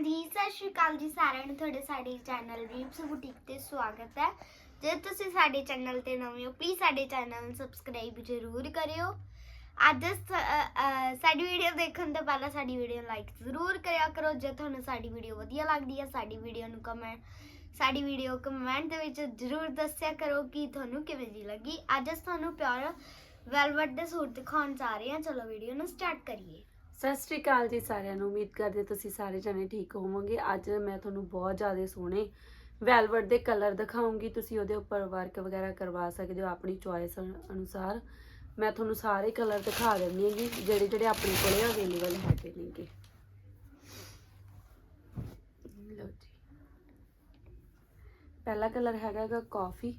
ਹਾਂਜੀ, ਸਤਿ ਸ਼੍ਰੀ ਅਕਾਲ ਜੀ ਸਾਰਿਆਂ ਨੂੰ, ਤੁਹਾਡੇ ਸਾਡੇ ਚੈਨਲ ਰੀਪਸ ਬੁਟੀਕ ਤੇ ਸਵਾਗਤ ਹੈ। ਜੇ ਤੁਸੀਂ ਸਾਡੇ ਚੈਨਲ ਤੇ ਨਵੇਂ ਹੋ ਪਲੀਜ਼ ਸਾਡੇ ਚੈਨਲ ਨੂੰ ਸਬਸਕ੍ਰਾਈਬ ਜ਼ਰੂਰ ਕਰਿਓ। ਅੱਜ ਸਾਡੀ ਵੀਡੀਓ ਦੇਖਣ ਤੋਂ ਪਹਿਲਾਂ ਸਾਡੀ ਵੀਡੀਓ ਲਾਈਕ ਜ਼ਰੂਰ ਕਰਿਆ ਕਰੋ। ਜੇ ਤੁਹਾਨੂੰ ਸਾਡੀ ਵੀਡੀਓ ਵਧੀਆ ਲੱਗਦੀ ਹੈ, ਸਾਡੀ ਵੀਡੀਓ ਨੂੰ ਕਮੈਂਟ ਸਾਡੀ ਵੀਡੀਓ ਕਮੈਂਟ ਦੇ ਵਿੱਚ ਜ਼ਰੂਰ ਦੱਸਿਆ ਕਰੋ ਕਿ ਤੁਹਾਨੂੰ ਕਿਵੇਂ ਦੀ ਲੱਗੀ। ਅੱਜ ਅਸੀਂ ਤੁਹਾਨੂੰ ਪਿਆਰ ਵੈਲਵਟ ਦੇ ਸੂਟ ਦਿਖਾਉਣ ਜਾ ਰਹੇ ਹਾਂ। ਚਲੋ ਵੀਡੀਓ ਨੂੰ ਸਟਾਰਟ ਕਰੀਏ। ਸਤਿ ਸ੍ਰੀ ਅਕਾਲ ਜੀ ਸਾਰਿਆਂ ਨੂੰ। ਉਮੀਦ ਕਰਦੇ ਤੁਸੀਂ ਸਾਰੇ ਜਣੇ ਠੀਕ ਹੋਵੋਗੇ। ਅੱਜ ਮੈਂ ਤੁਹਾਨੂੰ ਬਹੁਤ ਜ਼ਿਆਦਾ ਸੋਹਣੇ ਵੈਲਵਟ ਦੇ ਕਲਰ ਦਿਖਾਉਂਗੀ। ਤੁਸੀਂ ਉਹਦੇ ਉੱਪਰ ਵਰਕ ਵਗੈਰਾ ਕਰਵਾ ਸਕਦੇ ਹੋ ਆਪਣੀ ਚੁਆਇਸ ਅਨੁਸਾਰ। ਮੈਂ ਤੁਹਾਨੂੰ ਸਾਰੇ ਕਲਰ ਦਿਖਾ ਦਿੰਦੀ ਹਾਂ ਜੀ, ਜਿਹੜੇ ਜਿਹੜੇ ਆਪਣੇ ਕੋਲੇ ਅਵੇਲੇਬਲ ਹੈਗੇ ਨੇਗੇ। ਲਓ ਜੀ। ਪਹਿਲਾ ਕਲਰ ਹੈਗਾ ਗਾ ਕਾਫੀ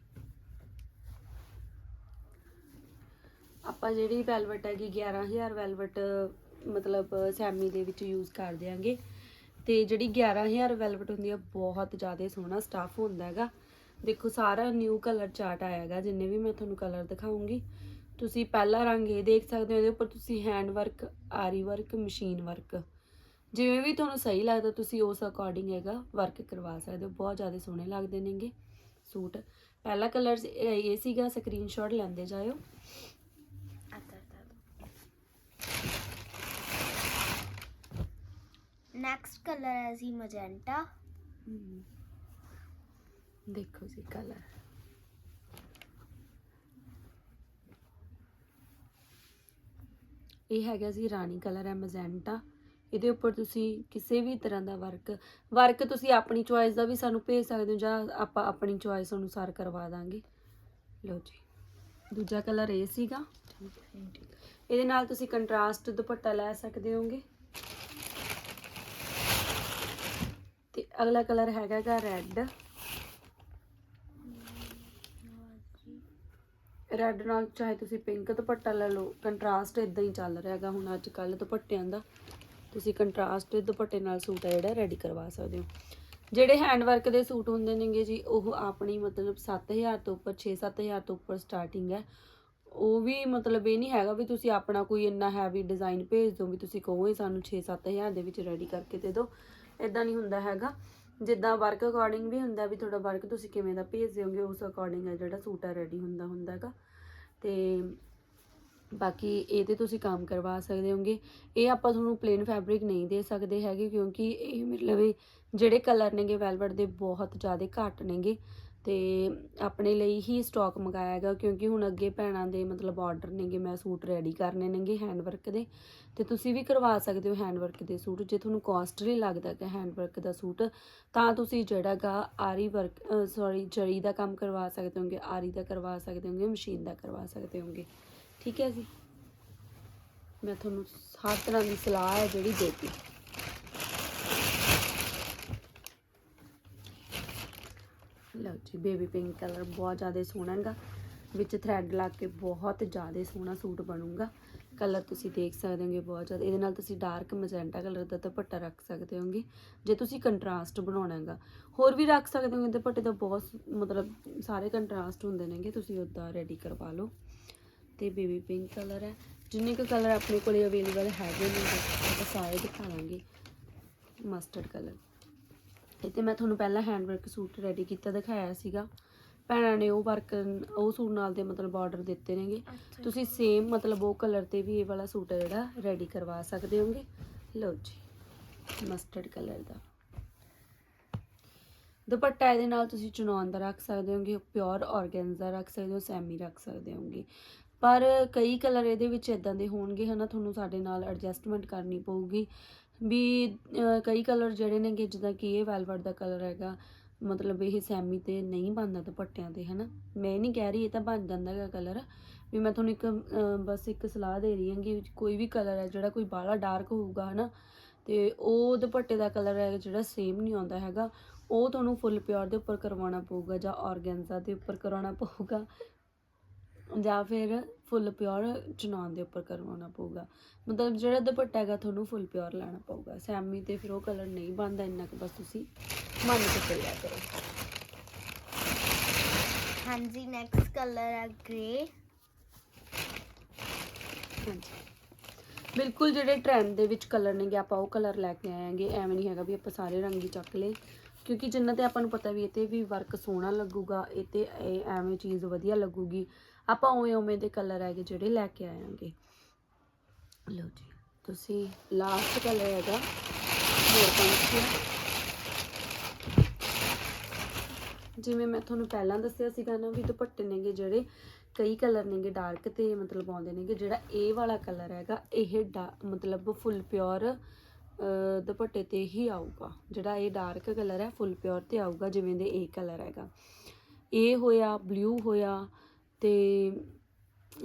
ਆਪਾਂ ਜਿਹੜੀ ਵੈਲਵਟ ਹੈਗੀ 11000 ਵੈਲਵਟ ਮਤਲਬ ਸੈਮੀ ਦੇ ਵਿੱਚ ਯੂਜ਼ ਕਰ ਦਿਆਂਗੇ। ਤੇ ਜਿਹੜੀ 11000 ਵੈਲਵਟ ਹੁੰਦੀ ਆ, ਬਹੁਤ ਜ਼ਿਆਦਾ ਸੋਹਣਾ ਸਟਾਫ ਹੁੰਦਾ ਹੈਗਾ। ਦੇਖੋ, ਸਾਰਾ ਨਿਊ ਕਲਰ ਚਾਰਟ ਆਇਆ ਹੈਗਾ, ਜਿੰਨੇ ਵੀ ਮੈਂ ਤੁਹਾਨੂੰ ਕਲਰ ਦਿਖਾਉਂਗੀ। ਤੁਸੀਂ ਪਹਿਲਾ ਰੰਗ ਇਹ ਦੇਖ ਸਕਦੇ ਹੋ, ਇਹਦੇ ਉੱਪਰ ਤੁਸੀਂ ਹੈਂਡ ਵਰਕ ਆਰੀ ਵਰਕ ਮਸ਼ੀਨ ਵਰਕ ਜਿਵੇਂ ਵੀ ਤੁਹਾਨੂੰ ਸਹੀ ਲੱਗਦਾ, ਤੁਸੀਂ ਉਸ ਅਕੋਰਡਿੰਗ ਹੈਗਾ ਵਰਕ ਕਰਵਾ ਸਕਦੇ ਹੋ। ਬਹੁਤ ਜ਼ਿਆਦਾ ਸੋਹਣੇ ਲੱਗਦੇ ਨੇਗੇ ਸੂਟ। ਪਹਿਲਾ ਕਲਰ ਇਹ ਸੀਗਾ ਸਕਰੀਨਸ਼ਾਟ ਲੈਂਦੇ ਜਾਇਓ। ਨੈਕਸਟ ਕਲਰ ਹੈ ਜੀ ਮਜੈਂਟਾ ਹਮ। ਦੇਖੋ ਜੀ ਕਲਰ ਇਹ ਹੈਗਾ ਜੀ ਰਾਣੀ ਕਲਰ ਹੈ ਮੈਜੈਂਟਾ ਇਹਦੇ ਉੱਪਰ ਤੁਸੀਂ ਕਿਸੇ ਵੀ ਤਰ੍ਹਾਂ ਦਾ ਵਰਕ ਵਰਕ ਤੁਸੀਂ ਆਪਣੀ ਚੁਆਇਸ ਦਾ ਵੀ ਸਾਨੂੰ ਭੇਜ ਸਕਦੇ ਹੋ ਜਾਂ ਆਪਾਂ ਆਪਣੀ ਚੁਆਇਸ ਅਨੁਸਾਰ ਕਰਵਾ ਦਾਂਗੇ। ਲਓ ਜੀ ਦੂਜਾ ਕਲਰ ਇਹ ਸੀਗਾ। ਇਹਦੇ ਨਾਲ ਤੁਸੀਂ ਕੰਟਰਾਸਟ ਦੁਪੱਟਾ ਲੈ ਸਕਦੇ ਹੋਗੇ ਤੇ ਅਗਲਾ ਕਲਰ ਹੈਗਾ ਰੈੱਡ ਰੈੱਡ ਨਾਲ ਚਾਹੇ ਤੁਸੀਂ ਪਿੰਕ ਦੁਪੱਟਾ ਲੈ ਲਓ ਕੰਟਰਾਸਟ ਇਦਾਂ ਹੀ ਚੱਲ ਰਿਹਾ ਹੈਗਾ ਹੁਣ ਅੱਜ ਕੱਲ ਦੁਪੱਟਿਆਂ ਦਾ। ਤੁਸੀਂ ਕੰਟਰਾਸਟ ਦੁਪੱਟੇ ਨਾਲ ਸੂਟ ਆ ਜਿਹੜਾ ਰੈਡੀ ਕਰਵਾ ਸਕਦੇ ਹੋ। ਜਿਹੜੇ ਹੈਂਡ ਵਰਕ ਦੇ ਸੂਟ ਹੁੰਦੇ ਨੇਗੇ ਜੀ, ਉਹ ਆਪਣੀ ਮਤਲਬ 7000 ਤੋਂ ਉੱਪਰ 6-7000 ਤੋਂ ਉੱਪਰ ਸਟਾਰਟਿੰਗ ਹੈ। ਉਹ ਵੀ ਮਤਲਬ ਇਹ ਨਹੀਂ ਹੈਗਾ ਵੀ ਤੁਸੀਂ ਆਪਣਾ ਕੋਈ ਇੰਨਾ ਹੈਵੀ ਡਿਜ਼ਾਈਨ ਭੇਜ ਦਿਓ ਵੀ ਤੁਸੀਂ ਕਹੋ ਇਹ ਸਾਨੂੰ 6-7000 ਦੇ ਵਿੱਚ ਰੈਡੀ ਕਰਕੇ ਦੇ ਦਿਓ। ਇਦਾਂ ਨਹੀਂ ਹੁੰਦਾ ਹੈਗਾ। ਜਿੱਦਾਂ ਵਰਕ ਅਕੋਰਡਿੰਗ ਵੀ ਹੁੰਦਾ ਵੀ ਤੁਹਾਡਾ ਵਰਕ ਤੁਸੀਂ ਕਿਵੇਂ ਦਾ ਭੇਜ ਦਿਓਗੇ, ਉਸ ਅਕੋਰਡਿੰਗ ਹੈ ਜਿਹੜਾ ਸੂਟ ਆ ਰੈਡੀ ਹੁੰਦਾ ਹੁੰਦਾ ਹੈਗਾ। ਤੇ ਬਾਕੀ ਇਹ ਤੇ ਤੁਸੀਂ ਕੰਮ ਕਰਵਾ ਸਕਦੇ ਹੋਗੇ। ਇਹ ਆਪਾਂ ਤੁਹਾਨੂੰ ਪਲੇਨ ਫੈਬਰਿਕ ਨਹੀਂ ਦੇ ਸਕਦੇ ਹੈਗੇ ਕਿਉਂਕਿ ਇਹ ਮਤਲਬ ਇਹ ਜਿਹੜੇ ਕਲਰ ਨੇਗੇ ਵੈਲਵਟ ਦੇ ਬਹੁਤ ਜ਼ਿਆਦਾ ਘੱਟ ਨੇਗੇ। ਤੇ ਆਪਣੇ ਲਈ ਹੀ ਸਟਾਕ ਮੰਗਾਇਆ ਹੈਗਾ, ਕਿਉਂਕਿ ਹੁਣ ਅੱਗੇ ਭੈਣਾਂ ਦੇ ਮਤਲਬ ਆਰਡਰ ਨੇਗੇ, ਮੈਂ ਸੂਟ ਰੈਡੀ ਕਰਨੇ ਨੇਗੇ ਹੈਂਡ ਵਰਕ ਦੇ, ਤੇ ਤੁਸੀਂ ਵੀ ਕਰਵਾ ਸਕਦੇ ਹੋ ਹੈਂਡ ਵਰਕ ਦੇ ਸੂਟ, ਜੇ ਤੁਹਾਨੂੰ ਕਾਸਟਲੀ ਲੱਗਦਾ ਹੈ ਹੈਂਡ ਵਰਕ ਦਾ ਸੂਟ, ਤਾਂ ਤੁਸੀਂ ਜਿਹੜਾ ਗਾ ਆਰੀ ਵਰਕ ਸੌਰੀ ਜਰੀ ਦਾ ਕੰਮ ਕਰਵਾ ਸਕਦੇ ਹੋਗੇ, ਆਰੀ ਦਾ ਕਰਵਾ ਸਕਦੇ ਹੋਗੇ, ਮਸ਼ੀਨ ਦਾ ਕਰਵਾ ਸਕਦੇ ਹੋਗੇ, ਠੀਕ ਹੈ ਜੀ? ਮੈਂ ਤੁਹਾਨੂੰ ਹਰ ਤਰ੍ਹਾਂ ਦੀ ਸਲਾਹ ਹੈ ਜਿਹੜੀ ਦੇਤੀ। ਲਓ ਜੀ ਬੇਬੀ ਪਿੰਕ ਕਲਰ ਬਹੁਤ ਜ਼ਿਆਦਾ ਸੋਹਣਾ ਹੈਗਾ। ਵਿੱਚ ਥ੍ਰੈਡ ਲਾ ਕੇ ਬਹੁਤ ਜ਼ਿਆਦਾ ਸੋਹਣਾ ਸੂਟ ਬਣੂਗਾ। ਕਲਰ ਤੁਸੀਂ ਦੇਖ ਸਕਦੇ ਹੋਗੇ ਬਹੁਤ ਜ਼ਿਆਦਾ। ਇਹਦੇ ਨਾਲ ਤੁਸੀਂ ਡਾਰਕ ਮੈਜੈਂਟਾ ਕਲਰ ਦਾ ਦੁਪੱਟਾ ਰੱਖ ਸਕਦੇ ਹੋਗੇ। ਜੇ ਤੁਸੀਂ ਕੰਟਰਾਸਟ ਬਣਾਉਣਾ ਹੈਗਾ। ਹੋਰ ਵੀ ਰੱਖ ਸਕਦੇ ਹੋਗੇ, ਦੁਪੱਟੇ ਦਾ ਬਹੁਤ ਮਤਲਬ ਸਾਰੇ ਕੰਟਰਾਸਟ ਹੁੰਦੇ ਨੇਗੇ। ਤੁਸੀਂ ਉੱਦਾਂ ਰੈਡੀ ਕਰਵਾ ਲਓ। ਤੇ ਬੇਬੀ ਪਿੰਕ ਕਲਰ ਹੈ। ਜਿੰਨੇ ਕੁ ਕਲਰ ਆਪਣੇ ਕੋਲੇ ਅਵੇਲੇਬਲ ਹੈਗੇ ਨੇ ਆਪਾਂ ਸਾਰੇ ਦਿਖਾਵਾਂਗੇ। ਮਸਟਰਡ ਕਲਰ ਤੇ ਮੈਂ ਤੁਹਾਨੂੰ ਪਹਿਲਾਂ ਹੈਂਡ ਵਰਕ ਸੂਟ ਰੈਡੀ ਕੀਤਾ ਦਿਖਾਇਆ ਸੀਗਾ। ਭੈਣਾਂ ਨੇ ਉਹ ਵਰਕ ਉਹ ਸੂਟ ਨਾਲ ਦੇ ਮਤਲਬ ਆਰਡਰ ਦਿੱਤੇ ਨੇਗੇ। ਤੁਸੀਂ ਸੇਮ ਮਤਲਬ ਉਹ ਕਲਰ ਤੇ ਵੀ ਇਹ ਵਾਲਾ ਸੂਟ ਜਿਹੜਾ ਰੈਡੀ ਕਰਵਾ ਸਕਦੇ ਹੋਗੇ। ਲਓ ਜੀ ਮਸਟਰਡ ਕਲਰ ਦਾ। ਦੁਪੱਟਾ ਇਹਦੇ ਨਾਲ ਤੁਸੀਂ ਚੁਣਾਉਣ ਦਾ ਰੱਖ ਸਕਦੇ ਹੋਗੇ ਪਿਓਰ ਆਰਗੈਂਜ਼ਾ ਰੱਖ ਸਕਦੇ ਹੋ ਸੈਮੀ ਰੱਖ ਸਕਦੇ ਹੋਗੇ। ਪਰ ਕਈ ਕਲਰ ਇਹਦੇ ਵਿੱਚ ਇਦਾਂ ਦੇ ਹੋਣਗੇ ਹਨਾ ਤੁਹਾਨੂੰ ਸਾਡੇ ਨਾਲ ਐਡਜਸਟਮੈਂਟ ਕਰਨੀ ਪਊਗੀ। ਵੀ ਕਈ ਕਲਰ ਜਿਹੜੇ ਨੇਗੇ, ਜਿੱਦਾਂ ਕਿ ਇਹ ਵੈਲਵਟ ਦਾ ਕਲਰ ਹੈਗਾ, ਮਤਲਬ ਇਹ ਸੈਮੀ ਤੇ ਨਹੀਂ ਬਣਦਾ ਦੁਪੱਟਿਆਂ ਤੇ, ਹਨਾ? ਮੈਂ ਨਹੀਂ ਕਹਿ ਰਹੀ ਇਹ ਤਾਂ ਬਣ ਜਾਂਦਾ ਹੈਗਾ ਕਲਰ ਵੀ ਮੈਂ ਤੁਹਾਨੂੰ ਇੱਕ ਬਸ ਇੱਕ ਸਲਾਹ ਦੇ ਰਹੀ ਹਾਂ ਕਿ ਕੋਈ ਵੀ ਕਲਰ ਹੈ, ਜਿਹੜਾ ਕੋਈ ਬਾਹਲਾ ਡਾਰਕ ਹੋਊਗਾ, ਹਨਾ? ਤੇ ਉਹ ਦੁਪੱਟੇ ਦਾ ਕਲਰ ਹੈ, ਜਿਹੜਾ ਸੇਮ ਨਹੀਂ ਆਉਂਦਾ ਹੈਗਾ, ਉਹ ਤੁਹਾਨੂੰ ਫੁੱਲ ਪਿਓਰ ਦੇ ਉੱਪਰ ਕਰਵਾਉਣਾ ਪਊਗਾ ਜਾਂ ਆਰਗੈਂਜ਼ਾ ਦੇ ਉੱਪਰ ਕਰਵਾਉਣਾ ਪਊਗਾ ਜਾਂ ਫਿਰ ਫੁੱਲ ਪਿਓਰ ਚਨਾਨ ਦੇ ਉੱਪਰ ਕਰਵਾਉਣਾ ਪਊਗਾ। ਮਤਲਬ ਜਿਹੜਾ ਦੁਪੱਟਾ ਹੈਗਾ ਤੁਹਾਨੂੰ ਫੁੱਲ ਪਿਓਰ ਲੈਣਾ ਪਊਗਾ। ਸੈਮੀ ਤੇ ਫਿਰ ਉਹ ਕਲਰ ਨਹੀਂ ਬਣਦਾ ਇੰਨਾ ਕੁ ਬਸ ਤੁਸੀਂ ਮੰਨ ਕੇ ਚੱਲਿਆ ਕਰੋ। ਹਾਂਜੀ ਨੈਕਸਟ ਕਲਰ ਹੈ ਗ੍ਰੇ ਬਿਲਕੁਲ ਜਿਹੜੇ ਟ੍ਰੈਂਡ ਦੇ ਵਿੱਚ ਕਲਰ ਨੇਗੇ ਆਪਾਂ ਉਹ ਕਲਰ ਲੈ ਕੇ ਆਏਾਂਗੇ ਐਵੇਂ ਨਹੀਂ ਹੈਗਾ ਵੀ ਆਪਾਂ ਸਾਰੇ ਰੰਗ ਹੀ ਚੱਕ ਲਏ। ਕਿਉਂਕਿ ਜਿੰਨਾ ਤੇ ਆਪਾਂ ਨੂੰ ਪਤਾ ਵੀ ਇਹ ਤੇ ਵੀ ਵਰਕ ਸੋਹਣਾ ਲੱਗੂਗਾ ਇਹ ਤੇ ਇਹ ਐਵੇਂ ਚੀਜ਼ ਵਧੀਆ ਲੱਗੂਗੀ। ਆਪਾਂ ਉਵੇਂ ਉਵੇਂ ਦੇ ਕਲਰ ਹੈਗੇ ਜਿਹੜੇ ਲੈ ਕੇ ਆਏਾਂਗੇ ਲਓ ਜੀ, ਤੁਸੀਂ ਲਾਸਟ ਕਲਰ ਹੈਗਾ, ਹੋਰ ਪੰਛੀ ਜਿਵੇਂ ਮੈਂ ਤੁਹਾਨੂੰ ਪਹਿਲਾਂ ਦੱਸਿਆ ਸੀਗਾ ਨਾ ਵੀ ਦੁਪੱਟੇ ਨੇਗੇ ਜਿਹੜੇ, ਕਈ ਕਲਰ ਨੇਗੇ ਡਾਰਕ ਤੇ ਮਤਲਬ ਆਉਂਦੇ ਨੇਗੇ, ਜਿਹੜਾ ਇਹ ਵਾਲਾ ਕਲਰ ਹੈਗਾ, ਇਹ ਡਾ- ਮਤਲਬ ਫੁੱਲ ਪਿਓਰ ਦੁਪੱਟੇ ਤੇ ਹੀ ਆਊਗਾ। ਜਿਹੜਾ ਇਹ ਡਾਰਕ ਕਲਰ ਹੈ ਫੁੱਲ ਪਿਓਰ ਤੇ ਆਊਗਾ, ਜਿਵੇਂ ਦੇ ਇਹ ਕਲਰ ਹੈਗਾ। ਇਹ ਹੋਇਆ ਬਲੂ ਹੋਇਆ ਤੇ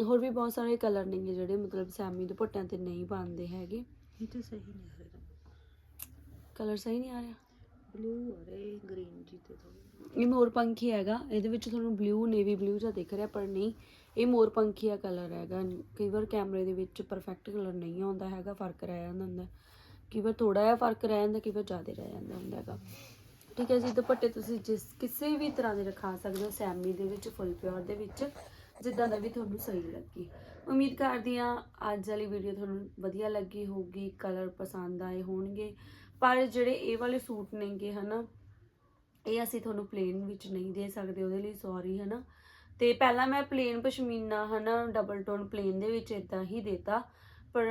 ਹੋਰ ਵੀ ਬਹੁਤ ਸਾਰੇ ਕਲਰ ਨੇਗੇ ਜਿਹੜੇ ਮਤਲਬ ਸੈਮੀ ਦੁਪੱਟਿਆਂ ਤੇ ਨਹੀਂ ਬਣਦੇ ਹੈਗੇ। ਇਹ ਤਾਂ ਸਹੀ ਨਹੀਂ ਆ ਰਿਹਾ। ਕਲਰ ਸਹੀ ਨਹੀਂ ਆ ਰਿਹਾ? ਬਲੂ ਆ ਰਿਹਾ ਗ੍ਰੀਨ ਜੀ ਤੇ ਥੋੜੀ ਇਹ ਮੋਰ ਪੰਖੀ ਹੈਗਾ ਇਹਦੇ ਵਿੱਚ ਤੁਹਾਨੂੰ ਬਲੂ ਨੇਵੀ ਬਲੂ ਜਿਹਾ ਦਿਖ ਰਿਹਾ ਪਰ ਨਹੀਂ ਇਹ ਮੋਰ ਪੰਖੀਆ ਕਲਰ ਹੈਗਾ। ਕਈ ਵਾਰ ਕੈਮਰੇ ਦੇ ਵਿੱਚ ਪਰਫੈਕਟ ਕਲਰ ਨਹੀਂ ਆਉਂਦਾ ਹੈਗਾ ਫ਼ਰਕ ਰਹਿ ਜਾਂਦਾ ਹੁੰਦਾ। ਕਈ ਵਾਰ ਥੋੜਾ ਜਿਹਾ ਫ਼ਰਕ ਰਹਿ ਜਾਂਦਾ ਕਈ ਵਾਰ ਜ਼ਿਆਦਾ ਰਹਿ ਜਾਂਦਾ ਹੁੰਦਾ ਹੈਗਾ। ਠੀਕ ਹੈ ਜੀ, ਦੁਪੱਟੇ ਤੁਸੀਂ ਜਿਸ ਕਿਸੇ ਵੀ ਤਰ੍ਹਾਂ ਦੇ ਰਖਾ ਸਕਦੇ ਹੋ, ਸੈਮੀ ਦੇ ਵਿੱਚ, ਫੁੱਲ ਪਿਓਰ ਦੇ ਵਿੱਚ, ਜਿੱਦਾਂ ਦਾ ਵੀ ਤੁਹਾਨੂੰ ਸਹੀ ਲੱਗੇ। ਉਮੀਦ ਕਰਦੀ ਹਾਂ ਅੱਜ ਵਾਲੀ ਵੀਡੀਓ ਤੁਹਾਨੂੰ ਵਧੀਆ ਲੱਗੀ ਹੋਊਗੀ ਕਲਰ ਪਸੰਦ ਆਏ ਹੋਣਗੇ। ਪਰ ਜਿਹੜੇ ਇਹ ਵਾਲੇ ਸੂਟ ਨੇਗੇ, ਹਨਾ, ਇਹ ਅਸੀਂ ਤੁਹਾਨੂੰ ਪਲੇਨ ਵਿੱਚ ਨਹੀਂ ਦੇ ਸਕਦੇ, ਉਹਦੇ ਲਈ ਸੌਰੀ ਹਨਾ। ਤੇ ਪਹਿਲਾਂ ਮੈਂ ਪਲੇਨ ਪਸ਼ਮੀਨਾ, ਹਨਾ ਡਬਲ ਟੋਨ ਪਲੇਨ ਦੇ ਵਿੱਚ ਇਦਾਂ ਹੀ ਦੇਤਾ। ਪਰ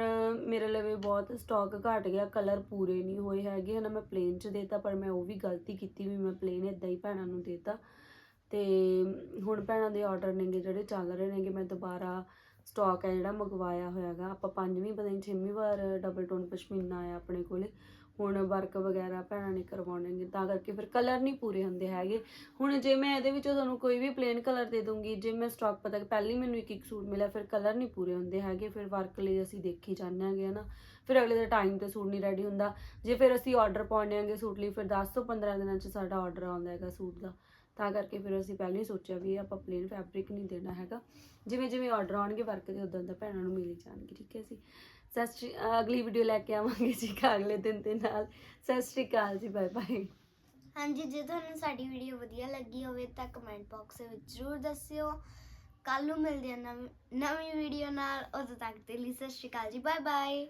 ਮੇਰੇ ਲਵੇ ਬਹੁਤ ਸਟਾਕ ਘਟ ਗਿਆ ਕਲਰ ਪੂਰੇ ਨਹੀਂ ਹੋਏ ਹੈਗੇ। ਹਨਾ ਮੈਂ ਪਲੇਨ ਚ ਦੇਤਾ, ਪਰ ਮੈਂ ਉਹ ਵੀ ਗਲਤੀ ਕੀਤੀ ਵੀ ਮੈਂ ਪਲੇਨ ਇਦਾਂ ਹੀ ਭੈਣਾਂ ਨੂੰ ਦੇਤਾ। ਤੇ ਹੁਣ ਭੈਣਾਂ ਦੇ ਆਰਡਰ ਨੇਗੇ ਜਿਹੜੇ ਚੱਲ ਰਹੇ ਨੇਗੇ, ਮੈਂ ਦੁਬਾਰਾ ਸਟਾਕ ਹੈ ਜਿਹੜਾ ਮੰਗਵਾਇਆ ਹੋਇਆਗਾ। ਆਪਾਂ ਪੰਜਵੀਂ, ਪਤਾ ਨਹੀਂ ਛੇਵੀਂ ਵਾਰ ਡਬਲ ਟੋਨ ਪਸ਼ਮੀਨਾ ਆਇਆ ਆਪਣੇ ਕੋਲੇ। ਹੁਣ ਵਰਕ ਵਗੈਰਾ ਭੈਣਾਂ ਨੇ ਕਰਵਾਉਣੇ ਕਰਵਾਉਣਗੇ ਤਾਂ ਕਰਕੇ ਫਿਰ ਕਲਰ ਨਹੀਂ ਪੂਰੇ ਹੁੰਦੇ ਹੈਗੇ। ਹੁਣ ਜੇ ਮੈਂ ਇਹਦੇ ਵਿੱਚੋਂ ਤੁਹਾਨੂੰ ਕੋਈ ਵੀ ਪਲੇਨ ਕਲਰ ਦੇ ਦੂੰਗੀ ਜੇ ਮੈਂ ਸਟਾਕ ਪਤਾ ਕਿ ਪਹਿਲਾਂ ਹੀ ਮੈਨੂੰ ਇੱਕ ਇੱਕ ਸੂਟ ਮਿਲਿਆ, ਫਿਰ ਕਲਰ ਨਹੀਂ ਪੂਰੇ ਹੁੰਦੇ ਹੈਗੇ, ਫਿਰ ਵਰਕ ਲਈ ਅਸੀਂ ਦੇਖੀ ਜਾਂਦੇ ਹਾਂਗੇ ਨਾ ਫਿਰ ਅਗਲੇ ਦੇ ਟਾਈਮ ਤੇ ਸੂਟ ਨਹੀਂ ਰੈਡੀ ਹੁੰਦਾ। ਜੇ ਫਿਰ ਅਸੀਂ ਆਰਡਰ ਪਾਉਂਦੇ ਹਾਂਗੇ ਸੂਟ ਲਈ, ਫਿਰ 10 ਤੋਂ 15 ਦਿਨਾਂ 'ਚ ਸਾਡਾ ਆਰਡਰ ਆਉਂਦਾ ਹੈਗਾ ਸੂਟ ਦਾ। ਤਾਂ ਕਰਕੇ ਫਿਰ ਅਸੀਂ ਪਹਿਲਾਂ ਹੀ ਸੋਚਿਆ ਵੀ ਇਹ ਆਪਾਂ ਪਲੇਨ ਫੈਬਰਿਕ ਨਹੀਂ ਦੇਣਾ ਹੈਗਾ। ਜਿਵੇਂ ਜਿਵੇਂ ਆਰਡਰ ਆਉਣਗੇ ਵਰਕ ਦੇ ਉਦਾਂ ਦਾ ਭੈਣਾਂ ਨੂੰ ਮਿਲ ਹੀ ਜਾਣਗੇ, ਠੀਕ ਹੈ ਜੀ। ਸਤਿ ਸ਼੍ਰੀ ਅਗਲੀ ਵੀਡੀਓ ਲੈ ਕੇ ਆਵਾਂਗੇ ਜੀ ਅਗਲੇ ਦਿਨ ਦੇ ਨਾਲ। ਸਤਿ ਸ਼੍ਰੀ ਅਕਾਲ ਜੀ ਬਾਏ ਬਾਏ ਹਾਂਜੀ, ਜੇ ਤੁਹਾਨੂੰ ਸਾਡੀ ਵੀਡੀਓ ਵਧੀਆ ਲੱਗੀ ਹੋਵੇ ਤਾਂ ਕਮੈਂਟ ਬਾਕਸ ਵਿੱਚ ਜ਼ਰੂਰ ਦੱਸਿਓ। ਕੱਲ ਨੂੰ ਮਿਲਦੇ ਹਾਂ ਨਵੀਂ ਨਵੀਂ ਵੀਡੀਓ ਨਾਲ। ਉਦੋਂ ਤੱਕ ਦੇ ਲਈ ਸਤਿ ਸ਼੍ਰੀ ਅਕਾਲ ਜੀ ਬਾਏ ਬਾਏ